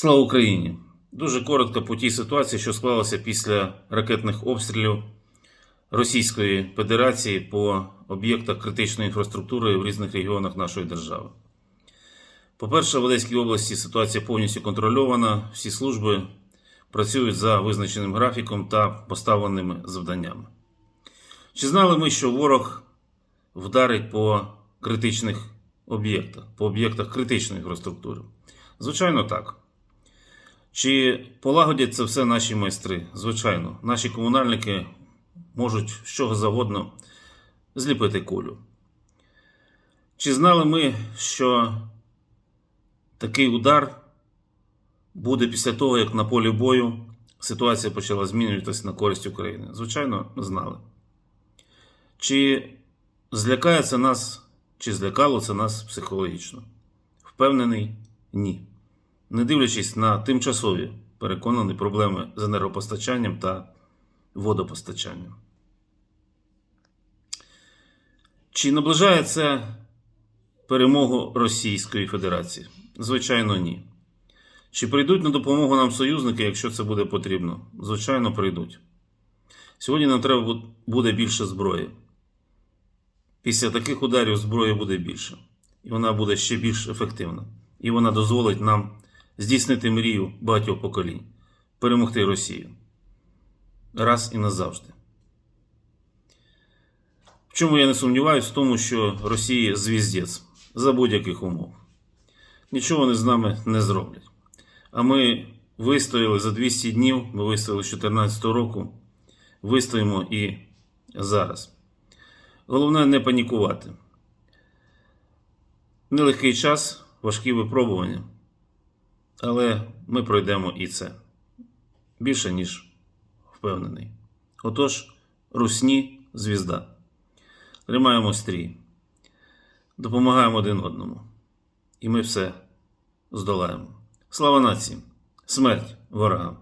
Слава Україні! Дуже коротко по тій ситуації, що склалася після ракетних обстрілів Російської Федерації по об'єктах критичної інфраструктури в різних регіонах нашої держави. По-перше, в Одеській області ситуація повністю контрольована. Всі служби працюють за визначеним графіком та поставленими завданнями. Чи знали ми, що ворог вдарить по критичних об'єктах, по об'єктах критичної інфраструктури? Звичайно, так. Чи полагодять це все наші майстри? Звичайно, наші комунальники можуть з чого завгодно зліпити кулю. Чи знали ми, що такий удар буде після того, як на полі бою ситуація почала змінюватися на користь України? Звичайно, знали. Чи злякає це нас, чи злякало це нас психологічно? Впевнений, ні. Не дивлячись на тимчасові переконані проблеми з енергопостачанням та водопостачанням. Чи наближає це перемогу Російської Федерації? Звичайно, ні. Чи прийдуть на допомогу нам союзники, якщо це буде потрібно? Звичайно, прийдуть. Сьогодні нам треба буде більше зброї. Після таких ударів зброї буде більше. І вона буде ще більш ефективна. І вона дозволить нам здійснити мрію багатьох поколінь перемогти Росію. Раз і назавжди. В чому я не сумніваюся, в тому, що Росія звіздець за будь-яких умов. Нічого вони з нами не зроблять. А ми вистояли за 200 днів, ми вистояли з 2014 року, вистоїмо і зараз. Головне не панікувати. Нелегкий час, важкі випробування. Але ми пройдемо і це. Більше, ніж впевнений. Отож, русні звізда. Тримаємо стрій. Допомагаємо один одному. І ми все здолаємо. Слава нації! Смерть ворогам!